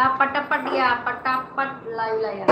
या पटापट या पटापट लाईव्हला या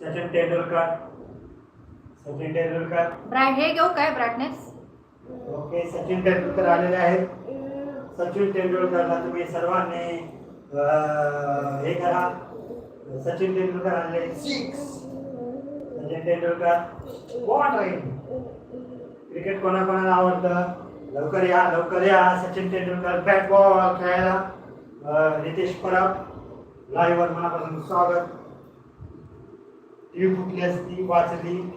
सचिन तेंडुलकर सचिन तेंडुलकर ब्राय हे घेऊ काय ब्राईटनेस ओके सचिन तेंडुलकर आलेले आहेत सचिन तेंडुलकरला तुम्ही सर्वांनी अं, हे करा सचिन तेंडुलकर आले सिक्स सचिन तेंडुलकर कोण राहील क्रिकेट कोणाकोणाला आवडतं? लवकर या लवकर या. सचिन तेंडुलकर बॅट बॉल खेळायला. रितेश नितेश परब लाईव्हवर मनापासून स्वागत. टीव्ही फुटली असती वाचली.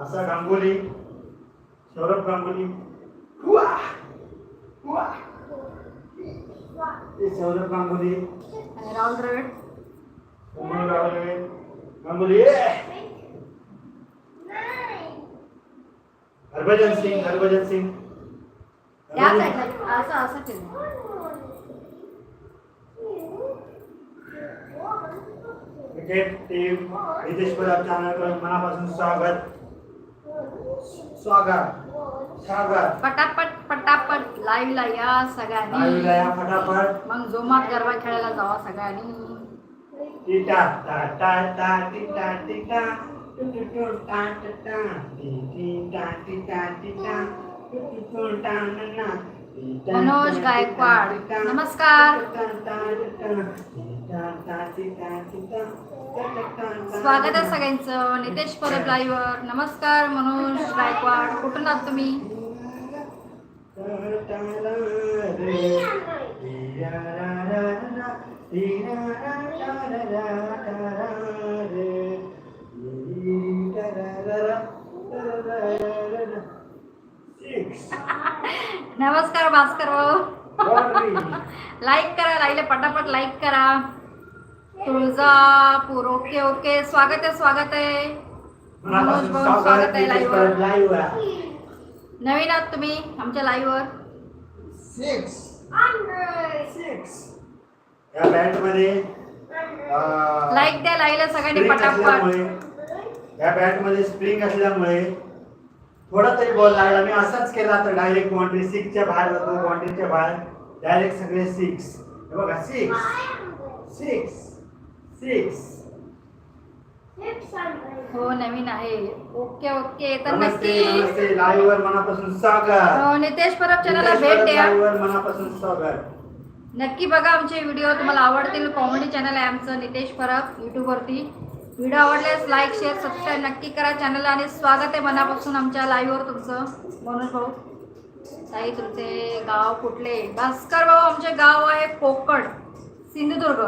असा गांगुली सौरभ गांगुली. हुआ! हुआ! सौरभ गांगुली। राहुल द्रविड। रावले गांगुली हरभजन सिंग हरभजन या असं असं केलं क्रिकेट टीम नितेश पदार चॅनल मनापासून स्वागत स्वागत। स्वागत। पटापट पटापट लाईव्हला या सगळ्यांनी या फटाफट मग जोमात गरबा खेळायला जावा सगळ्यांनी टिटा टा टा टा टिटा टिटा टु टु टु टा टा टा टी टी टा टिटा टिटा टु टु टु टा ना ना टिटा मनोज टा गायकवाड. टिटा. नमस्कार. टा टा टा टा. टिटा टा टिटा टिटा. स्वागत आहे सगळ्यांचं. नितेश परब लाईव्हवर. नमस्कार मनोज गायकवाड. कुठून आहात तुम्ही? नमस्कार भास्कर भाऊ. लाईक करा लाईले पटापट लाईक करा. तुळजापूर. Okay okay. स्वागत आहे स्वागत आहे. मनोज भाऊ स्वागत आहे लाईव्हवर नवीन आहात तुम्ही आमच्या लाईव्हवर या बँडमध्ये लाईक द्या लाईला सगळ्यांनी स्प्रिंग पटापट. असल्यामुळे या बॅटमध्ये स्प्रिंग असल्यामुळे थोडा तरी बॉल लागला. मी असाच केला तर डायरेक्ट बाउंड्री सिक्सच्या बाहेर जातो बाउंड्रीच्या बाहेर. डायरेक्ट सगळे सिक्स हे बघा सिक्स सिक्स सिक्स हो नवीन आहे. ओके ओके तर नमस्ते नक्की. नमस्ते. लाईव्ह वर मनापासून स्वागत. हो, नितेश परब चॅनलला भेट द्या. वर मनापासून स्वागत. नक्की बघा आमचे व्हिडिओ तुम्हाला आवडतील. कॉमेडी चॅनल आहे आमचं नितेश परब यूट्यूबवरती व्हिडिओ आवडल्यास लाईक शेअर सबस्क्राईब नक्की करा चॅनलला आणि स्वागत आहे मनापासून आमच्या लाईव्हवर तुमचं. मनोज भाऊ ताई तुमचे गाव कुठले? भास्कर भाऊ आमचे गाव आहे कोकण सिंधुदुर्ग.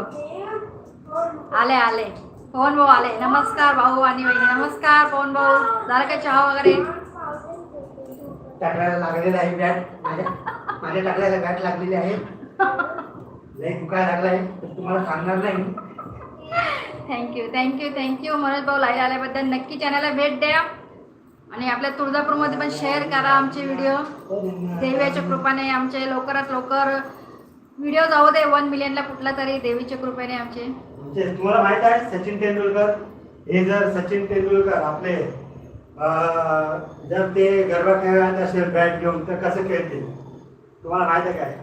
आले आले. पवन भाऊ आले. नमस्कार भाऊ आणि वहिनी. नमस्कार पवन भाऊ. झालं का चहा वगैरे? टाकल्याला लागलेलं आहे बॅट. माझ्या माझ्या बॅट लागलेली आहे. लई दुखायला लागला आहे. तुम्हाला सांगणार नाही. थँक्यू थँक्यू थँक्यू मनोज भाऊ लाईव्ह आल्याबद्दल नक्की चॅनलला भेट द्या. आणि आपल्या तुळजापूरमध्ये पण शेअर करा आमचे व्हिडिओ देवीच्या कृपाने आमचे लवकरात लवकर व्हिडिओ जाऊ दे. वन मिलियनला कुठला तरी देवीच्या कृपेने आमचे. तुम्हाला माहीत आहे सचिन तेंडुलकर हे जर सचिन तेंडुलकर आपले जर ते गरबा खेळत असेल बॅट घेऊन तर कसं खेळतील? तुम्हाला माहीत आहे काय?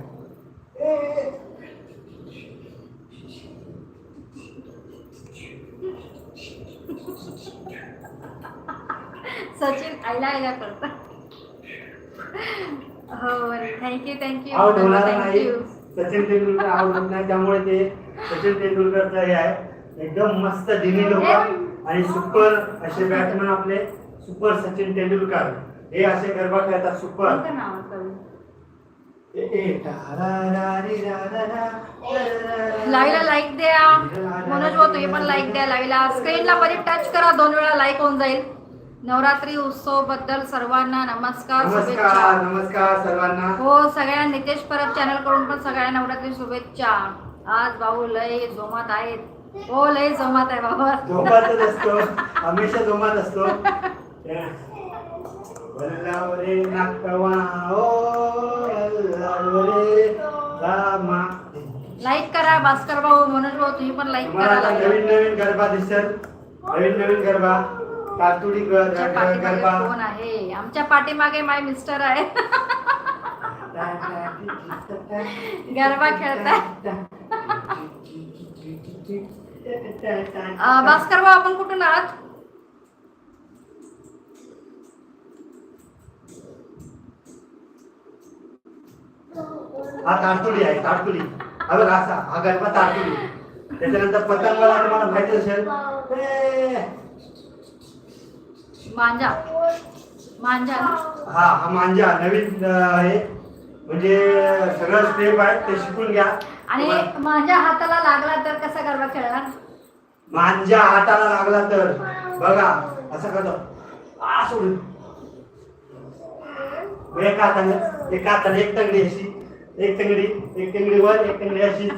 सचिन आईला आईला करता हो thank you thank you thank you Sachin Tendulkar होत नाही त्यामुळे ते सचिन तेंडुलकरचं हे आहे. एकदम मस्त दिनी लोक आणि सुपर असे बॅट्समन आपले सुपर सचिन तेंडुलकर. हे असे गरबा खेळतात सुपर. लाईव्हला लाईक द्या. मनोज भाऊ तुम्ही पण लाईक द्या लाईव्हला स्क्रीनला मध्ये टच करा दोन वेळा लाईक होऊन जाईल. नवरात्री उत्सवबद्दल सर्वांना नमस्कार नमस्कार शुभेच्छा. नमस्कार सर्वांना. हो सगळ्या नितेश परब चॅनलकडून पण सगळ्या नवरात्री शुभेच्छा. आज भाऊ लय जोमात आहेत. हो लय जोमात आहे बाबा. झोपातच असतो. हमेशा जोमात असतो. वल्लावरे नाकवा ओ वल्लावरे रामा. लाईक करा भास्कर भाऊ मनोज भाऊ तुम्ही पण लाईक तुम्हाला आता करा नवीन नवीन गरबा दिसेल. नवीन नवीन गरबा. आमच्या पाठीमागे कोण आहे? आमच्या पाठीमागे माय मिस्टर आहे. गरबा खेळताय. अं, भास्कर भाऊ आपण कुठून आहात? हा तारतुडी आहे तारतुडी हा बघ असा हा गरबा तारतुडी त्याच्यानंतर पतंगवाला तुम्हाला माहिती असेल. ए, मांजा. मांजा? हा हा मांजा. नवीन अं, आहे म्हणजे सगळं स्टेप आहे ते शिकून घ्या. आणि माझ्या हाताला लागला तर कसा गरबा खेळणार? मांजा हाताला लागला तर बघा असं करतो. आ सोडून. मग एका हाताने एका हाताने एक तंगडी अशी. एक तंगडी एक तंगडी वर एक तंगडी अशी.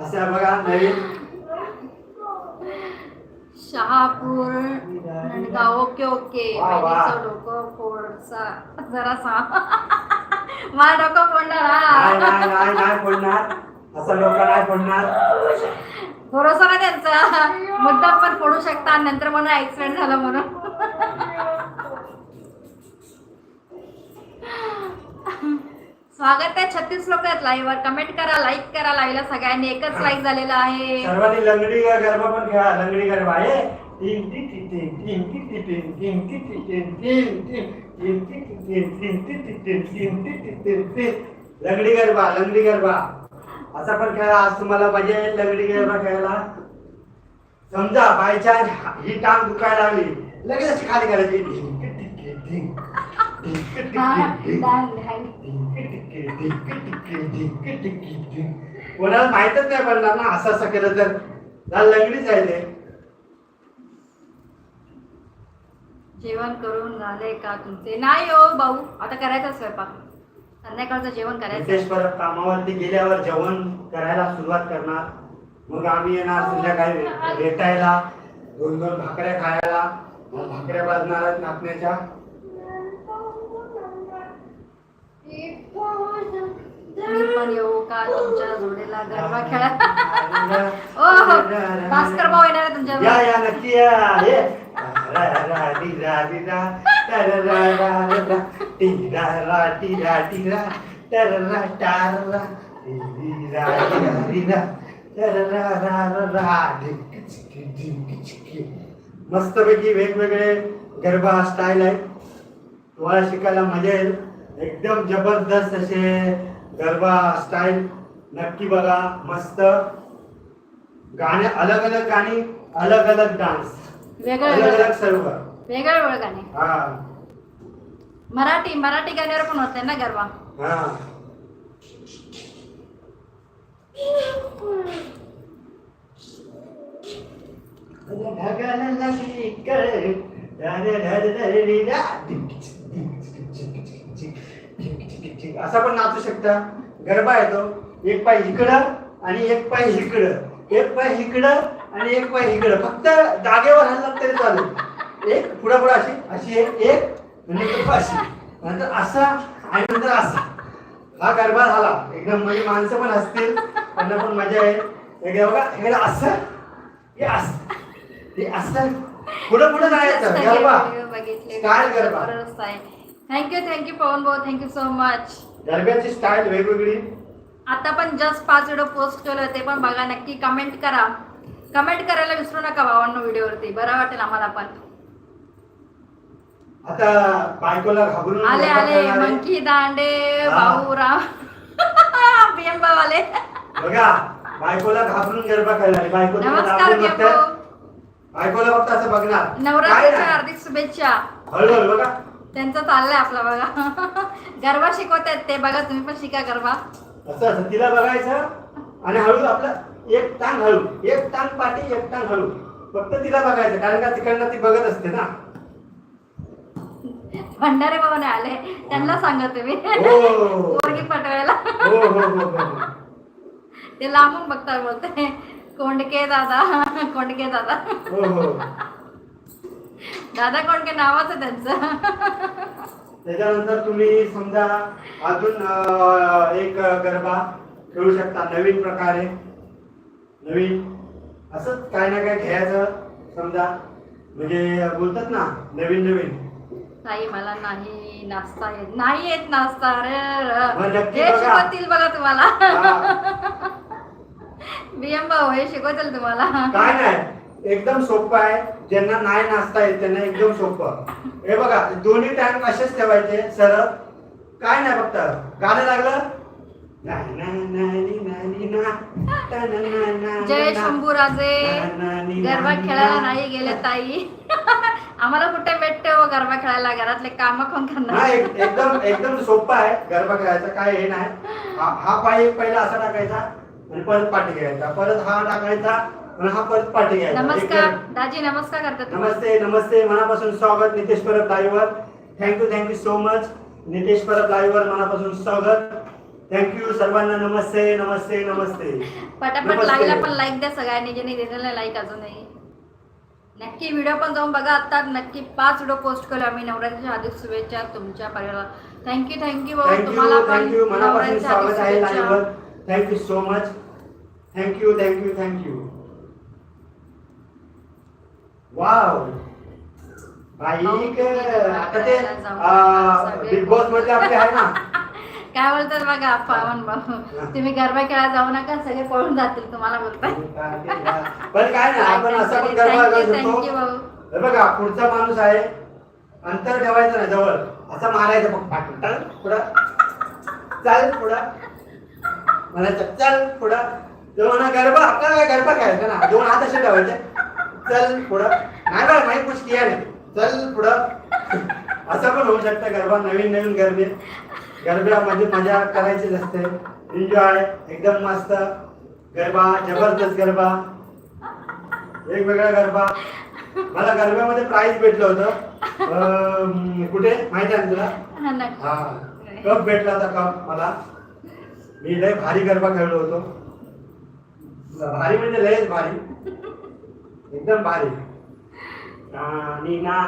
असं बघा नवीन. Shahapur Nandgaon okay okay. बहिणीचं डोकं फोडसा. जरा सांग. मला डोकं फोडणार नाही हा. नाही नाही नाही फोडणार. असं लोक नाही फोडणार. भरोसा नाही त्यांचा? मुद्दाम पण फोडू शकता. आणि नंतर म्हणून ऍक्सिडेंट झाला म्हणून. स्वागत आहे छत्तीस लोक आहेत लाईव्ह वर कमेंट करा लाईक करा लाईला सगळ्यांनी एकच लाईक झालेला आहे सर्वांनी लंगडी गरबा पण खेळा लंगडी गरबा आहे लंगडी गरबा लंगडी गरबा असा पण खेळा आज तुम्हाला मजा येईल लंगडी गरबा खेळायला समजा बाय चान्स ही टांग दुखायला लागली लगेच खाली करायची टिक्के टिक्के हा. डांग, डांग. कोणाला माहितच नाही पडणार ना असं असं केलं तर. आहे ते. जेवण करून झाले का तुमचे? नाही हो भाऊ. आता करायचा स्वयंपाक. संध्याकाळचं जेवण करायचं. परत कामावरती गेल्यावर जेवण करायला सुरुवात करणार. मग आम्ही येणार संध्याकाळी भेटायला. दोन दोन भाकऱ्या खायला. मग भाकऱ्या बाजणार नाचण्याच्या. मी पण येऊ का तुमच्या जोडीला गरबा खेळा ओ हो भास्कर भाऊ येणार आहे तुमच्या या नक्की या रा रा डी रा डी रा टा रा रा रा रा रा टी रा रा टी रा टी रा टा रा रा टा रा रा टी रा टी रा टी रा टा रा रा रा रा रा ढिंक चिकी ढिंक चिकी मस्तपैकी वेगवेगळे गरबा स्टाईल आहेत तुम्हाला शिकायला मजा येईल एकदम जबरदस्त असे गरबा स्टाईल नक्की बघा मस्त. गाणे अलग अलग गाणी अलग अलग डान्स वेगळं अलग वेगळं. अलग सर्व वेगळं वेगळं गाणे. हा. मराठी मराठी गाण्यावर पण होते ना गरबा. हा. ढगाला लागली कळ. असा पण नाचू शकता. गरबा येतो. एक पाय इकडं आणि एक पाय इकडं. एक पाय इकडं आणि एक पाय इकडं. फक्त जागेवर हल्ला तरी चालेल. एक पुढं पुढं अशी अशी एक एक नंतर अशी. नंतर असा आणि नंतर असा. हा गरबा झाला. एकदम म्हणजे माणसं पण असतील त्यांना पण मजा आहे हे बघा हे असं. हे असं. हे असं. पुढं पुढं जायचं गरबा. बघितले. Style garba. Thank you thank you Pavan भाऊ थँक्यू सो मच गरब्याची स्टाईल वेगवेगळी. आता पण जस्ट पाच व्हिडिओ पोस्ट केलं ते पण बघा नक्की कमेंट करा. कमेंट करायला विसरू नका भावांनो व्हिडिओवरती बरं वाटेल आम्हाला पण. आता बायकोला घाबरून आले आले. मंकी दांडे. भाऊराव बीएम भाऊ आले बघा बायकोला घाबरून गरबा करणारे. बायको नमस्कार भाऊ बायकोला फक्त असं बघणार. नवरात्रीच्या. हार्दिक शुभेच्छा. हळूहळू बघा. त्यांचं चाललंय आपला बघा. गरबा शिकवतायत ते बघा तुम्ही पण शिका गरबा. असं असं तिला बघायचं आणि हळू आपलं एक टांग हळू एक टांग पाठी एक टांग हळू. फक्त तिला बघायचं कारण का तिकडनं ती बघत असते ना. भंडारे बाबाने आले. त्यांना सांगा तुम्ही. हो. पोरगी पटवायला. हो हो ते लांबून बघता बोलते. कोंडके दादा कोंडके दादा. दादा कोंडके नावाच त्यांचं? त्याच्यानंतर तुम्ही समजा अजून अं, एक गरबा खेळू शकता नवीन प्रकारे. नवीन. असंच काय ना काय घ्यायचं समजा. म्हणजे बोलतात ना नवीन नवीन. ताई मला नाही नाचता येत नाही येत नाचता. मग अरे नक्की हे बघा. शिकवतील बघा तुम्हाला. हा, बीएम भाऊ हे शिकवतील तुम्हाला. काय नाही. एकदम सोपं आहे. ज्यांना नाही नाचता येत त्यांना एकदम सोपं. हे बघा दोन्ही टाइम असेच ठेवायचे सरळ. काय नाही फक्त. गाणं लागलं? जय शंभूराजे गरबा खेळायला. नाही गेले ताई. आम्हाला कुठे भेटते हो गरबा खेळायला? घरातले काम कोण करणार? एक- एकदम एकदम सोपं आहे. गरबा खेळायचं काय हे नाही. हा हा पाय पहिला असा टाकायचा आणि परत पाठी घ्यायचा. परत हा टाकायचा. आणि हा परत पाठी घ्यायचा नमस्कार दाजी नमस्कार करतात. नमस्ते नमस्ते. मनापासून स्वागत. नितेश परब लाईव्ह वर thank you thank you so much Nitesh Parab live वर मनापासून स्वागत. थँक्यू सर्वांना. नमस्ते नमस्ते नमस्ते. पटापट. लाईव्हला पण लाईक द्या सगळ्यांनी. ज्यांनी दिलेला लाईक अजूनही. नक्की व्हिडिओ पण जाऊन बघा आता. नक्की पाच व्हिडिओ पोस्ट केले आम्ही. नवरात्रीच्या हार्दिक शुभेच्छा तुमच्या परिवाराला थँक्यू थँक्यू थँक्यू तुम्हाला पण नवरात्रीच्या हार्दिक शुभेच्छा. Thank you so much thank you thank you thank you wow. Bike आता ते बिग बॉसमध्ये आपले आहे ना. काय बोलतात बघा पावन भाऊ तुम्ही गरबा खेळायला जाऊ नका सगळे पळून जातील तुम्हाला बोलताय पण काय नाही आपण असं पण गरबा करू शकतो हे बघा पुढचा माणूस आहे अंतर ठेवायचं नाही जवळ. असं मारायचं बघ पाठून चल पुढं. चाल पुढं. म्हणायचं चल पुढं. म्हणा गरबा आपल्याला गरबा खेळायचा ना? दोन हात असे ठेवायचे. चल पुढं. नाही बरं माहीत कुछ किया नाही चल पुढं. असं पण होऊ शकतं. गरबा नवीन नवीन गरबे गरब्यामध्ये मजा करायचीच असते. एन्जॉय एकदम मस्त. गरबा जबरदस्त गरबा. वेगवेगळा गरबा. मला गरब्यामध्ये प्राइज भेटलं होतं. कुठे? माहिती आहे ना तुला. हा कप भेटला होता कप मला. मी लय भारी गरबा खेळलो होतो. भारी म्हणजे लयच भारी. एकदम भारी. आणि ना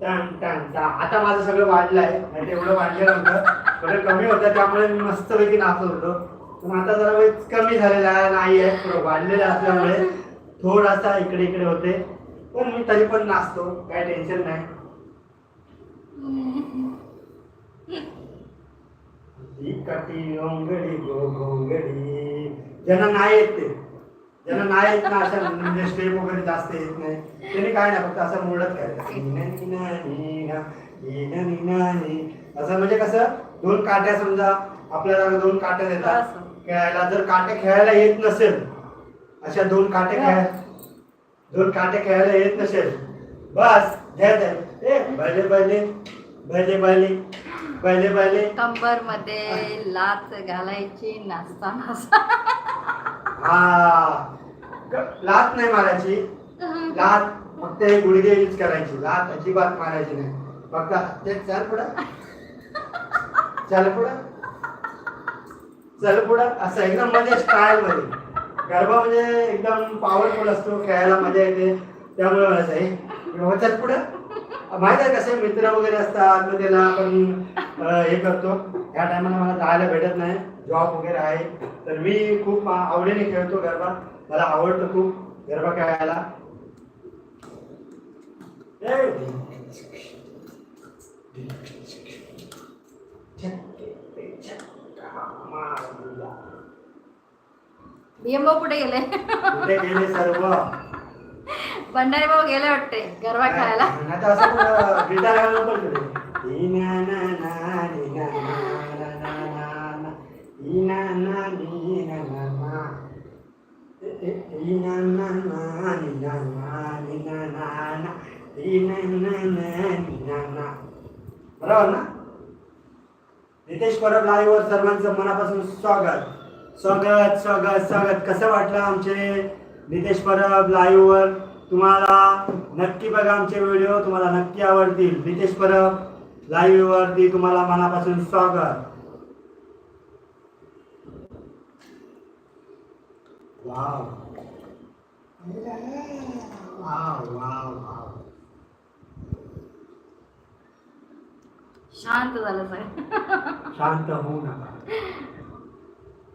टन टन. टा. आता माझं सगळं वाढलं आहे नाही एवढं वाढलेलं होतं. थोडं कमी होतं त्यामुळे मी मस्तपैकी नाचत होतो. पण आता जरा वेळ कमी झालेला आहे नाही आहे. थोडं वाढलेलं असल्यामुळे थोडासा इकडे इकडे होते. पण मी तरी पण नाचतो. काय टेन्शन नाही. काठी ओंगडी गो गोंगडी. ज्यांना नाही येत ते. ज्यांना नाही येत ना अशा म्हणजे स्टेप वगैरे जास्त येत नाही. त्याने काय नाही फक्त असं मोडत काय असं म्हणजे कसं दोन काट्या समजा आपल्याला दोन काट्या देतात. खेळायला जर काट्या खेळायला येत नसेल अशा दोन काट्या खेळ दोन काट्या खेळायला येत नसेल बस घ्यायचं. ए भले भले भले भले भले भले कंबरमध्ये लाच घालायची नाचता हा. लात नाही मारायची. लात फक्त हे गुडघे यूज करायची. लात अजिबात मारायची नाही. फक्त ते चल पुढं. चल पुढं. चल पुढं. असं एकदम म्हणजे स्टाईल मध्ये. गरबा म्हणजे एकदम पॉवरफुल असतो. खेळायला मजा येते. त्यामुळे हे बाबा चल पुढं. माहीत आहे कसे मित्र वगैरे असतात मग त्याला आपण हे करतो. या टायमाला मला जायला भेटत नाही जॉब वगैरे आहे. तर मी खूप आवडीने खेळतो गरबा. मला आवडतं खूप गरबा खेळायला. कुठे गेले? कुठे गेले सर्व? भंडारी भाऊ गेले वाटते गरबा खेळायला. बरोबर ना? नितेश परब लाईव्ह वर सर्वांचं मनापासून स्वागत. स्वागत स्वागत स्वागत. कसं वाटलं आमचे नितेश परब लाईव्ह वर? तुम्हाला नक्की बघा आमचे व्हिडिओ तुम्हाला नक्की आवडतील. नितेश परब लाईव्ह वरती तुम्हाला मनापासून स्वागत. वाव वाव वाव वाव शांत झालं साहेब. शांत होऊ नका.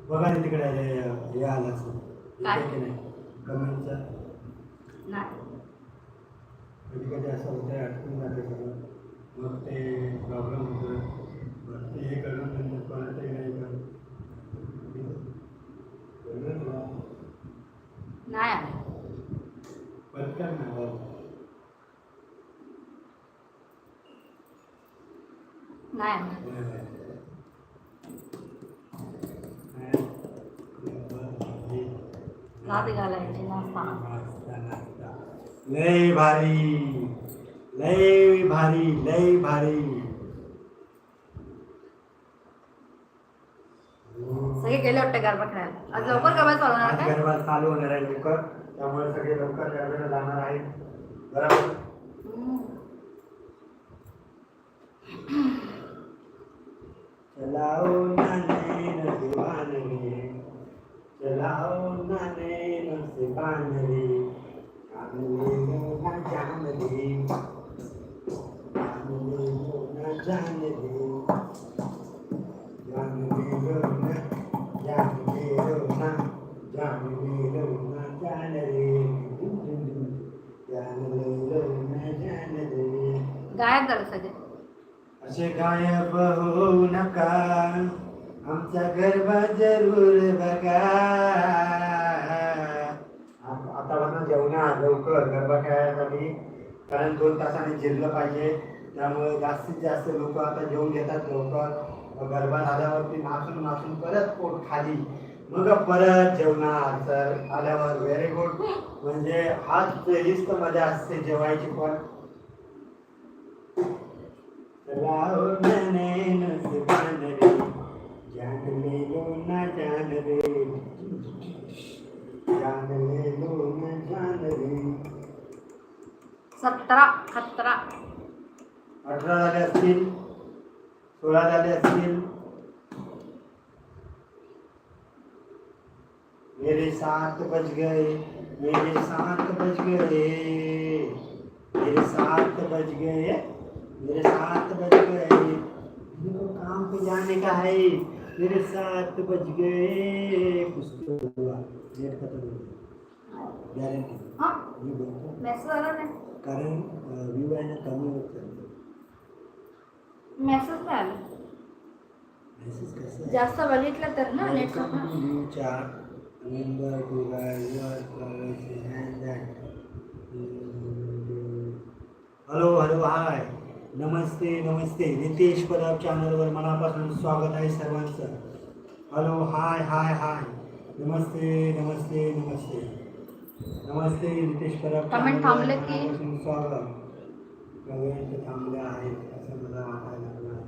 बघा तिकडे हे आलं कमेंटचं नाही. कधी कधी असं होतं अडकून जाते सगळं मग ते प्रॉब्लेम होतो मग ते हे करून नंतर कळतही नाही का कळलं तुला? नाही आलं. पटकन ना बघ. नाही आलं. नाद घालायचे नाचताना लय भारी लय भारी लय भारी. सगळे गेले वाटतं गरबा खेळायला? आज लवकर गरबा चालवणार आज काय गरबा चालू होणार आहे लवकर. त्यामुळे सगळे लवकर गरबेला जाणार आहेत. बरोबर. चलाओ नाने नदिवान रे. चलाओ नाने नदिवान रे. गायब झालं सगळे. असे गायब होऊ नका. आमचा गरबा जरूर बघा. आतापासून आता जेवणा लवकर गरबा खेळायसाठी. कारण दोन तासाने जिरलं पाहिजे. त्यामुळे जास्तीत जास्त लोक आता जेवून घेतात लवकर. गरबा झाल्यावरती नाचून नाचून परत पोट खाली. मग परत जेवणार. तर आल्यावर व्हेरी गुड म्हणजे हाच हीच तर मजा असते जेवायची पण. सतरा खतरा अठरा मेरे सात बज गए, मेरे सात बज गए, मेरे सात बज गए, मेरे सात बज गए। मेरे काम पे जाने का है, मेरे सात बज गए। कुछ तो हुआ, नेट खत्म हो गया। गॅरंटी मी बोलतो मेसेज आला नाही कारण व्यू आहे ना कमी होत चाललं. मेसेज नाही आला। मेसेज कसं? जास्त बघितलं तर ना and that. Hello hello hi नमस्ते नमस्ते. नितेश परब चॅनलवर मनापासून स्वागत आहे सर्वांचं. हॅलो हाय हाय हाय नमस्ते नमस्ते नमस्ते. नमस्ते नितेश परब. वर थांबले की? स्वागत. थांबले आहेत असं मला वाटायला लागलं.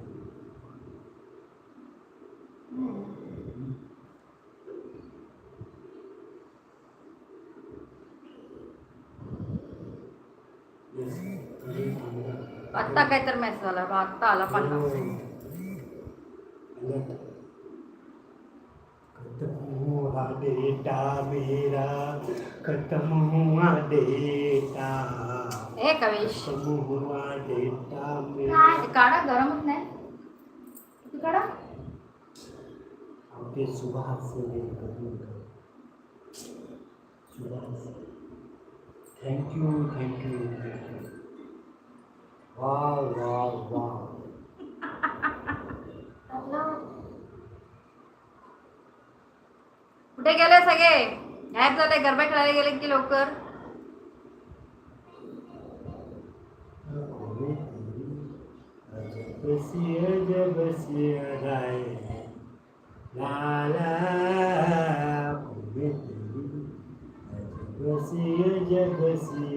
आत्ता काय तर मेसेज आला आत्ता आला पन्नास डेटा मेरा खत्म हुआ डेटा। ए कवेश। खत्म हुआ डेटा मेरा। हे काढा गरम होत नाही किती काढा। आपके सुबह से दिन कबूल कर सुबह से। Thank you thank you thank you वाह वाह वाह। कुठे गेले सगळे? गायब झाले गरबा खेळायला गेले की लवकर? जब से